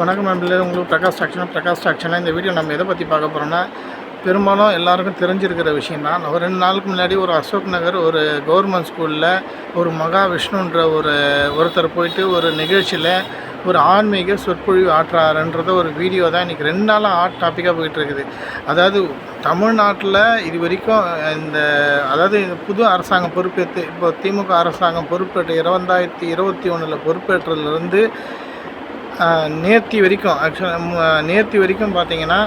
வணக்கம் நண்பர்களே. உங்களுக்கு பிரகாஷ் டாக்ஷனா பிரகாஷ் டாக்ஷனா இந்த வீடியோ நம்ம எதை பற்றி பார்க்க போகிறோம்னா பெரும்பாலும் எல்லாருக்கும் தெரிஞ்சிருக்கிற விஷயம் தான் ஒரு ரெண்டு நாளுக்கு முன்னாடி ஒரு அசோக் நகர் ஒரு கவர்மெண்ட் ஸ்கூலில் ஒரு மகா விஷ்ணுன்ற ஒரு ஒருத்தர் போயிட்டு ஒரு நிகழ்ச்சியில் ஒரு ஆன்மீக சொற்பொழிவு ஆற்றாருன்றத ஒரு வீடியோ தான். இன்றைக்கி ரெண்டு நாளாக ஆர்ட் டாப்பிக்காக போயிட்டுருக்குது அதாவது தமிழ்நாட்டில் இது வரைக்கும் இந்த அதாவது புது அரசாங்கம் பொறுப்பேற்று இப்போ திமுக அரசாங்கம் பொறுப்பேற்று இரண்டாயிரத்தி இருபத்தி ஒன்றில் பொறுப்பேற்றதுலேருந்து நேர்த்தி வரைக்கும் ஆக்சுவலாக நேர்த்தி வரைக்கும் பார்த்தீங்கன்னா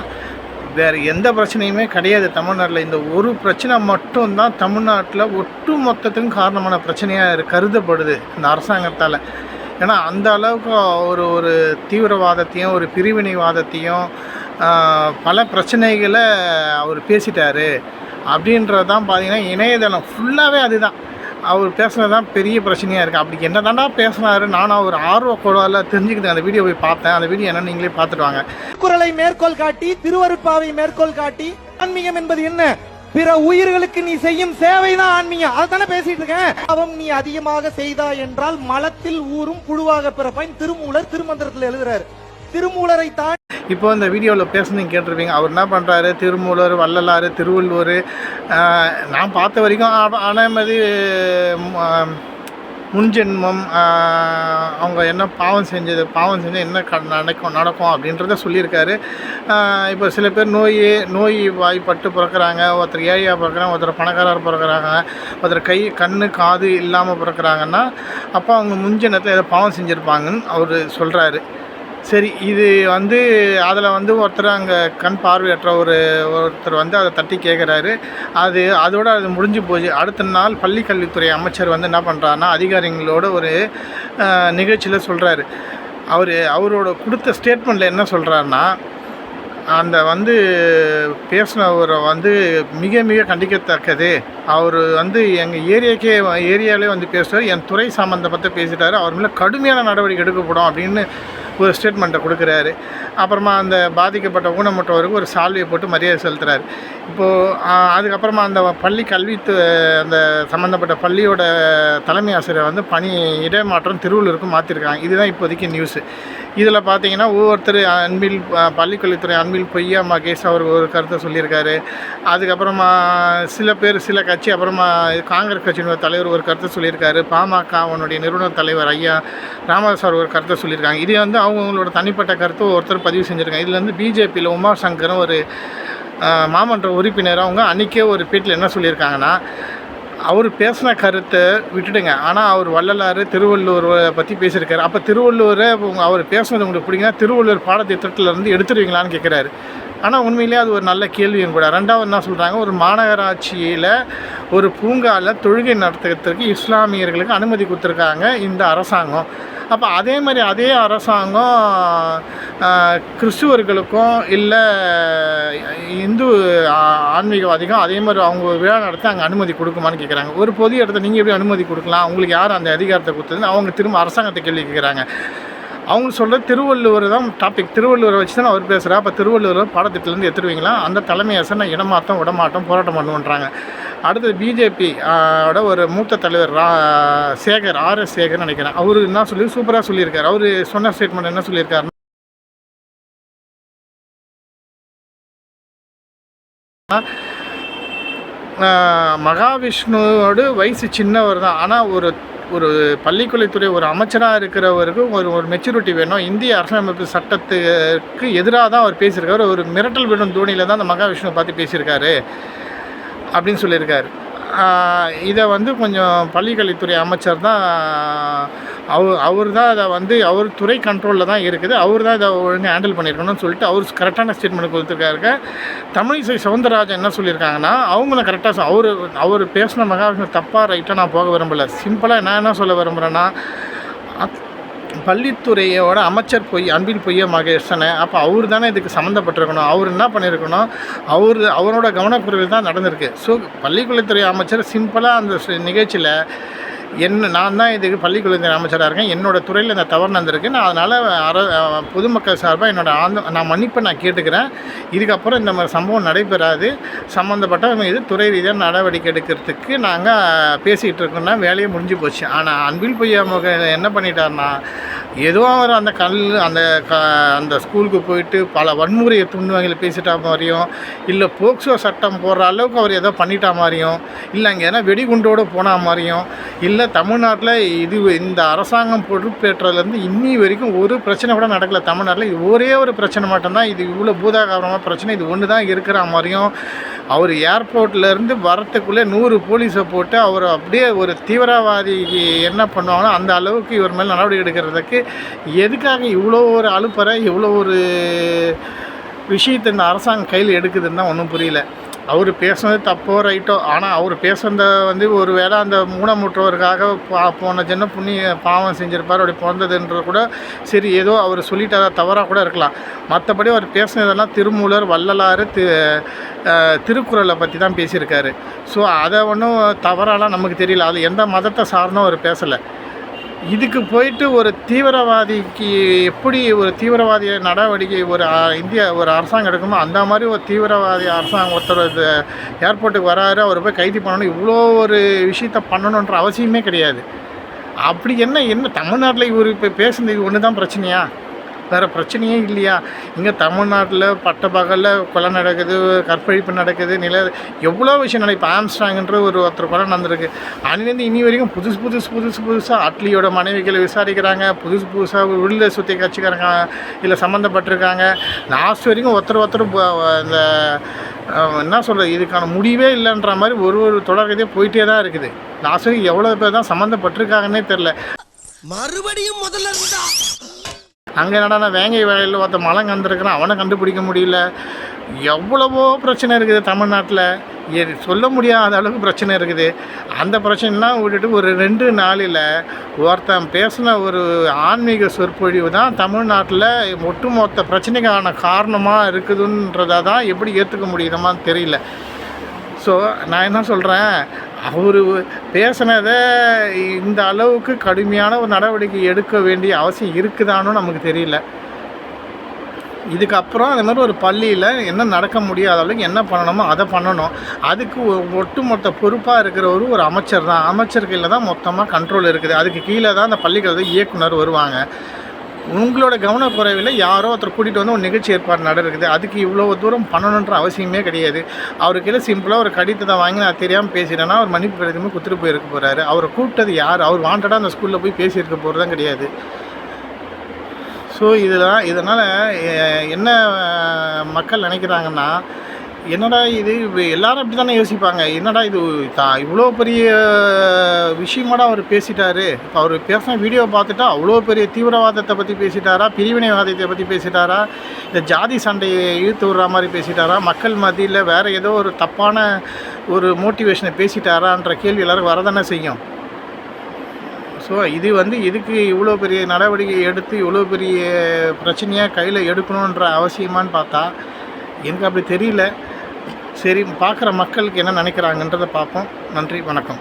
வேறு எந்த பிரச்சனையுமே கிடையாது தமிழ்நாட்டில். இந்த ஒரு பிரச்சனை மட்டும்தான் தமிழ்நாட்டில் ஒட்டு மொத்தத்துக்கும் காரணமான பிரச்சனையாக கருதப்படுது இந்த அரசாங்கத்தால். ஏன்னா அந்த அளவுக்கு ஒரு ஒரு தீவிரவாதத்தையும் ஒரு பிரிவினைவாதத்தையும் பல பிரச்சனைகளை அவர் பேசிட்டார். அப்படின்றது தான் பார்த்தீங்கன்னா இணையதளம் ஃபுல்லாகவே அதுதான். அவர் பேசுனது தான் பெரிய பிரச்சனையாக இருக்குது அப்படி என்ன தாண்டா பேசினாரு? நானும் ஒரு ஆர்வ குழாவில் தெரிஞ்சுக்கிட்டேன் அந்த வீடியோ போய் பார்த்தேன். அந்த வீடியோ என்னன்னு நீங்களே பார்த்துட்டு வாங்க. குரலை மேற்கோள் காட்டி திருவருட்பாவை மேற்கோள் காட்டி ஆன்மீகம் என்பது என்ன? பிற உயிர்களுக்கு நீ செய்யும் சேவை தான் ஆன்மீகம். அதானே பேசிட்டு இருக்கேன். அவன் நீ அதிகமாக செய்தா என்றால் மலத்தில் ஊறும் புழுவாக பிறப்பாய். திருமூலர் திருமந்திரத்தில் எழுதுறாரு. திருமூலரை தான் இப்போ இந்த வீடியோவில் பேசுனீங்க கேட்டிருப்பீங்க. அவர் என்ன பண்ணுறாரு திருமூலர் வள்ளலார் திருவள்ளுவர் நான் பார்த்த வரைக்கும் அ- மாதிரி முன்ஜென்மம் அவங்க என்ன பாவம் செஞ்சது பாவம் செஞ்சு என்ன க நடக்கும் நடக்கும் அப்படின்றத சொல்லியிருக்காரு. இப்போ சில பேர் நோய் நோய் வாய்ப்பட்டு பிறக்கிறாங்க. ஒருத்தர் ஏழையாக பிறக்கிறாங்க ஒருத்தர் பணக்காரர் பிறக்கிறாங்க ஒருத்தர் கை கண் காது இல்லாமல் பிறக்கிறாங்கன்னா அப்போ அவங்க முன்ஜென்மத்தில் ஏதோ பாவம் செஞ்சுருப்பாங்கன்னு அவர் சொல்கிறாரு சரி இது வந்து அதில் வந்து ஒருத்தர் அங்கே கண் பார்வையற்ற ஒரு ஒருத்தர் வந்து அதை தட்டி கேட்குறாரு அது அதோட அது முடிஞ்சு போச்சு. அடுத்த நாள் பள்ளி கல்வித்துறை அமைச்சர் வந்து என்ன பண்ணுறாருன்னா அதிகாரிகளோட ஒரு நிகழ்ச்சியில் சொல்கிறாரு அவர் அவரோட கொடுத்த ஸ்டேட்மெண்ட்டில் என்ன சொல்கிறாருன்னா அந்த வந்து பேசினவரை வந்து மிக மிக கண்டிக்கத்தக்கது. அவர் வந்து எங்கள் ஏரியாக்கே ஏரியாவிலே வந்து பேசுகிறார் என் துறை சம்மந்தப்பட்ட பேசிட்டார். அவர் மேலே கடுமையான நடவடிக்கை எடுக்கப்படும் அப்படின்னு ஒரு ஸ்டேட்மெண்ட்டை கொடுக்குறாரு. அப்புறமா அந்த பாதிக்கப்பட்ட ஊனமுற்றவருக்கு ஒரு சால்வையை போட்டு மரியாதை செலுத்துறாரு. இப்போது அதுக்கப்புறமா அந்த பள்ளி கல்வி அந்த சம்மந்தப்பட்ட பள்ளியோட தலைமை ஆசிரியர் வந்து பணி இடமாற்றம் திருவள்ளூருக்கு மாற்றிருக்காங்க இதுதான் இப்போதைக்கு நியூஸு இதில் பார்த்தீங்கன்னா ஒவ்வொருத்தர் அன்பில் பள்ளிக்கல்வித்துறை அன்பில் பொய்யா மகேஷ் அவர் ஒரு கருத்தை சொல்லியிருக்காரு. அதுக்கப்புறமா சில பேர் சில கட்சி அப்புறமா காங்கிரஸ் கட்சியினுடைய தலைவர் ஒரு கருத்தை சொல்லியிருக்காரு. பாமக அவனுடைய நிறுவன தலைவர் ஐயா ராமதாஸ் அவர் ஒரு கருத்தை சொல்லியிருக்காங்க. இது வந்து அவங்களோட தனிப்பட்ட கருத்து ஒருத்தர் பதிவு செஞ்சுருக்காங்க. இதில் பிஜேபியில் உமா சங்கரும் ஒரு மாமன்ற உறுப்பினர் அவங்க அன்றைக்கே ஒரு பேட்டியில் என்ன சொல்லியிருக்காங்கன்னா அவர் பேசின கருத்தை விட்டுடுங்க. ஆனால் அவர் வள்ளலாறு திருவள்ளுவரை பற்றி பேசியிருக்காரு. அப்போ திருவள்ளுவரை அவர் பேசுனது உங்களுக்கு பிடிக்குன்னா திருவள்ளுவர் பாடத்திட்டத்துல இருந்து எடுத்துருவீங்களான்னு கேட்குறாரு ஆனால் உண்மையிலேயே அது ஒரு நல்ல கேள்வியும் கூட. ரெண்டாவது என்ன சொல்கிறாங்க ஒரு மாநகராட்சியில் ஒரு பூங்காவில் தொழுகை நடத்துறதுக்கு இஸ்லாமியர்களுக்கு அனுமதி கொடுத்துருக்காங்க இந்த அரசாங்கம். அப்போ அதே மாதிரி அதே அரசாங்கம் கிறிஸ்துவர்களுக்கும் இல்லை இந்து ஆன்மீகவாதிக்கும் அதே மாதிரி அவங்க விழா நடத்த அங்கே அனுமதி கொடுக்குமான்னு கேட்குறாங்க ஒரு பொது இடத்த நீங்கள் எப்படி அனுமதி கொடுக்கலாம்? அவங்களுக்கு யார் அந்த அதிகாரத்தை கொடுத்ததுன்னு அவங்க திரும்ப அரசாங்கத்தை கேள்வி கேட்குறாங்க அவங்க சொல்கிற திருவள்ளுவர் தான் டாபிக் திருவள்ளுவரை வச்சு தான் அவர் பேசுகிறேன் அப்போ திருவள்ளுவர் பாடத்திட்டத்துலேருந்து எடுத்துருவீங்களா? அந்த தலைமை அரசு நான் இடமாற்றம் விடமாட்டம் போராட்டம் பண்ணுன்றாங்க அடுத்தது பிஜேபி ஓட ஒரு மூத்த தலைவர் ரா சேகர் ஆர்எஸ் சேகர்னு நினைக்கிறேன். அவர் என்ன சொல்லி சூப்பராக சொல்லியிருக்காரு. அவர் சொன்ன ஸ்டேட்மெண்ட் என்ன சொல்லியிருக்காரு மகாவிஷ்ணுவோடு வயசு சின்னவர் தான். ஆனால் ஒரு ஒரு பள்ளிக்கொலைத்துறை ஒரு அமைச்சராக இருக்கிறவருக்கு ஒரு ஒரு மெச்சூரிட்டி வேணும். இந்திய அரசியலமைப்பு சட்டத்துக்கு எதிராக தான் அவர் பேசியிருக்காரு. ஒரு மிரட்டல் விடும் தோணியில் தான் அந்த மகாவிஷ்ணுவை பார்த்து பேசியிருக்காரு அப்படின்னு சொல்லியிருக்காரு. இதை வந்து கொஞ்சம் பள்ளிக்கல்வித்துறை அமைச்சர் தான் அவர் அவர் தான் அதை வந்து அவர் துறை கண்ட்ரோலில் தான் இருக்குது. அவர் தான் இதை ஒழுங்காக ஹேண்டில் பண்ணியிருக்கணும்னு சொல்லிட்டு அவர் கரெக்டான ஸ்டேட்மெண்ட் கொடுத்துருக்காரு தமிழிசை சவுந்தரராஜன் என்ன சொல்லியிருக்காங்கன்னா அவங்களும் கரெக்டாக அவர் அவர் பேசின மகாவிஷ்ணு தப்பாக ரைட்டாக நான் போக விரும்பலை. சிம்பிளாக நான் என்ன சொல்ல விரும்புகிறேன்னா பள்ளித்துறையோட அமைச்சர் பொய் அன்பில் பொய்ய மகேஷனை அப்போ அவர் தானே இதுக்கு சம்மந்தப்பட்டிருக்கணும். அவர் என்ன பண்ணியிருக்கணும்? அவர் அவரோட கவனக்குறைவு தான் நடந்திருக்கு. ஸோ பள்ளிக்கல்வித்துறை அமைச்சர் சிம்பிளாக அந்த நிகழ்ச்சியில் என்ன நான் தான் இதுக்கு பள்ளிக்குழந்தை அமைச்சராக இருக்கேன். என்னோட துறையில் இந்த தவறு நடந்திருக்கு. நான் அதனால் அர பொதுமக்கள் சார்பாக என்னோடய ஆந்த நான் மன்னிப்பை நான் கேட்டுக்கிறேன். இதுக்கப்புறம் இந்த மாதிரி சம்பவம் நடைபெறாது. சம்மந்தப்பட்ட இது துறை ரீதியாக நடவடிக்கை எடுக்கிறதுக்கு நாங்கள் பேசிகிட்டு இருக்கோம்னா வேலையே முடிஞ்சு போச்சு. ஆனால் அன்பில் பொய்யா என்ன பண்ணிட்டாருன்னா ஏதோ அவர் அந்த கல் அந்த க அந்த ஸ்கூலுக்கு போயிட்டு பல வன்முறையை துண்டுவங்களை பேசிட்டா மாதிரியும் இல்லை போக்சோ சட்டம் போடுற அளவுக்கு அவர் ஏதோ பண்ணிட்டா மாதிரியும் இல்லை அங்கே எதனா வெடிகுண்டோடு போன மாதிரியும் இல்லை தமிழ்நாட்டில் இது இந்த அரசாங்கம் பொறுப்பேற்றதுலேருந்து இன்னி வரைக்கும் ஒரு பிரச்சனை கூட நடக்கலை. தமிழ்நாட்டில் ஒரே ஒரு பிரச்சனை மட்டும்தான். இது இவ்வளோ பூதாகாரமாக பிரச்சனை. இது ஒன்று தான் இருக்கிற மாதிரியும் அவர் ஏர்போர்ட்லேருந்து வரத்துக்குள்ளே நூறு போலீஸை போட்டு அவர் அப்படியே ஒரு தீவிரவாதிக்கு என்ன பண்ணுவாங்களோ அந்த அளவுக்கு இவர் மேல் நடவடிக்கை எடுக்கிறதுக்கு எதுக்காக இவ்வளோ ஒரு அழுப்பறை இவ்வளோ ஒரு விஷயத்தை இந்த அரசாங்கம் கையில் எடுக்குதுன்னு தான் ஒன்றும் புரியல. அவர் பேசுனது தப்போ ரைட்டோ ஆனால் அவர் பேசுனத வந்து ஒரு வேளை அந்த மூடமுற்றவருக்காக பா போன சின்ன புண்ணிய பாவம் செஞ்சிருப்பார் அப்படி பிறந்ததுன்ற கூட சரி ஏதோ அவர் சொல்லிட்டாரா தவறாக கூட இருக்கலாம். மற்றபடி அவர் பேசுனதெல்லாம் திருமூலர் வள்ளலாறு தி திருக்குறளை பற்றி தான் பேசியிருக்காரு. ஸோ அதை ஒன்றும் தவறாலாம் நமக்கு தெரியல. அது எந்த மதத்தை சார்ந்தும் அவர் பேசலை. இதுக்கு போயிட்டு ஒரு தீவிரவாதிக்கு எப்படி ஒரு தீவிரவாதிய நடவடிக்கை ஒரு இந்தியா இந்திய ஒரு அரசாங்கம் எடுக்குமோ அந்த மாதிரி ஒரு தீவிரவாதி அரசாங்கம் ஒருத்தர் ஏர்போர்ட்டுக்கு வராரு அவர் போய் கைது பண்ணணும் இவ்வளோ ஒரு விஷயத்த பண்ணணுன்ற அவசியமே கிடையாது. அப்படி என்ன என்ன தமிழ்நாட்டில் இவர் இப்போ பேசுனது ஒன்று தான் பிரச்சனையா? வேறு பிரச்சனையே இல்லையா? இங்கே தமிழ்நாட்டில் பட்ட பகலில் கொலை நடக்குது கற்பழிப்பு நடக்குது நில எவ்வளோ விஷயம் நடக்கும் இப்போ ஆம்ஸ்ட்ராங்ன்ற ஒரு ஒருத்தர் கொலை நடந்திருக்கு. அன்னிலேருந்து இனி வரைக்கும் புதுசு புதுசு புதுசு புதுசாக அட்லியோட மனைவிகளை விசாரிக்கிறாங்க புதுசு புதுசாக விடுதலை சுற்றி கட்சிக்காரங்க இல்லை சம்மந்தப்பட்டிருக்காங்க லாஸ்ட் வரைக்கும் ஒருத்தர் ஒருத்தர் இந்த என்ன சொல்கிறது இதுக்கான முடிவே இல்லைன்ற மாதிரி ஒரு ஒரு தொடர்கதையே போயிட்டே தான் இருக்குது. லாஸ்ட் வரைக்கும் எவ்வளோ பேர் தான் சம்மந்தப்பட்டிருக்காங்கன்னே தெரில மறுபடியும் முதல்ல இருந்தா அங்கே என்னடா வேங்கை வேலையில் ஒருத்த மலம் கந்துருக்குறான் அவனை கண்டுபிடிக்க முடியல. எவ்வளவோ பிரச்சனை இருக்குது தமிழ்நாட்டில். எ- சொல்ல முடியாத அளவுக்கு பிரச்சனை இருக்குது. அந்த பிரச்சனைலாம் விட்டுட்டு ஒரு ரெண்டு நாளில் ஒருத்தன் பேசின ஒரு ஆன்மீக சொற்பொழிவு தான் தமிழ்நாட்டில் ஒட்டுமொத்த பிரச்சனைக்கான காரணமாக இருக்குதுன்றதை தான் எப்படி ஏற்றுக்க முடியுமான்னு தெரியல. ஸோ நான் என்ன சொல்கிறேன் அவர் பேசினதை இந்த அளவுக்கு கடுமையான ஒரு நடவடிக்கை எடுக்க வேண்டிய அவசியம் இருக்குதானோ நமக்கு தெரியல. இதுக்கப்புறம் அந்த மாதிரி ஒரு பள்ளியில் என்ன நடக்க முடியாத அளவுக்கு என்ன பண்ணணுமோ அதை பண்ணணும். அதுக்கு ஒ- ஒட்டுமொத்த பொறுப்பாக இருக்கிறவரு ஒரு அமைச்சர் தான். அமைச்சர் கீழே தான் மொத்தமாக கண்ட்ரோல் இருக்குது. அதுக்கு கீழே தான் அந்த பள்ளிக்கூட இயக்குனர் வருவாங்க. உங்களோட கவனக்குறைவில் யாரோ ஒருத்தர் கூட்டிகிட்டு வந்து ஒரு நிகழ்ச்சி ஏற்பாடு நடக்குது. அதுக்கு இவ்வளோ தூரம் பண்ணணுன்ற அவசியமே கிடையாது. அவருக்கு சிம்பிளாக ஒரு கடிதத்தை வாங்கி நான் தெரியாமல் பேசிட்டேன்னா அவர் மன்னிப்பு கடிதமே கொடுத்துட்டு போயிருக்க போகிறாரு அவரை கூப்பிட்டது யார்? அவர் வாண்டடாக அந்த ஸ்கூலில் போய் பேசியிருக்க போகிறது கிடையாது. ஸோ இதெல்லாம் இதனால் என்ன மக்கள் நினைக்கிறாங்கன்னா என்னடா இது? எல்லாரும் அப்படி தானே யோசிப்பாங்க. என்னடா இது? தா இவ்வளோ பெரிய விஷயமாடா அவர் பேசிட்டாரு. இப்போ அவர் பேசின வீடியோ பார்த்துட்டா அவ்வளோ பெரிய தீவிரவாதத்தை பற்றி பேசிட்டாரா? பிரிவினைவாதத்தை பற்றி பேசிட்டாரா? இந்த ஜாதி சண்டையை இழுத்து விடுற மாதிரி பேசிட்டாரா? மக்கள் மத்தியில் வேறு ஏதோ ஒரு தப்பான ஒரு மோட்டிவேஷனை பேசிட்டாரான்ற கேள்வி எல்லாரும் வரதானே செய்யும். ஸோ இது வந்து இதுக்கு இவ்வளோ பெரிய நடவடிக்கை எடுத்து இவ்வளோ பெரிய பிரச்சனையாக கையில் எடுக்கணுன்ற அவசியமான்னு பார்த்தா எனக்கு அப்படி தெரியல. சரி பார்க்குற மக்களுக்கு என்ன நினைக்கிறாங்கன்றதை பார்ப்போம். நன்றி வணக்கம்.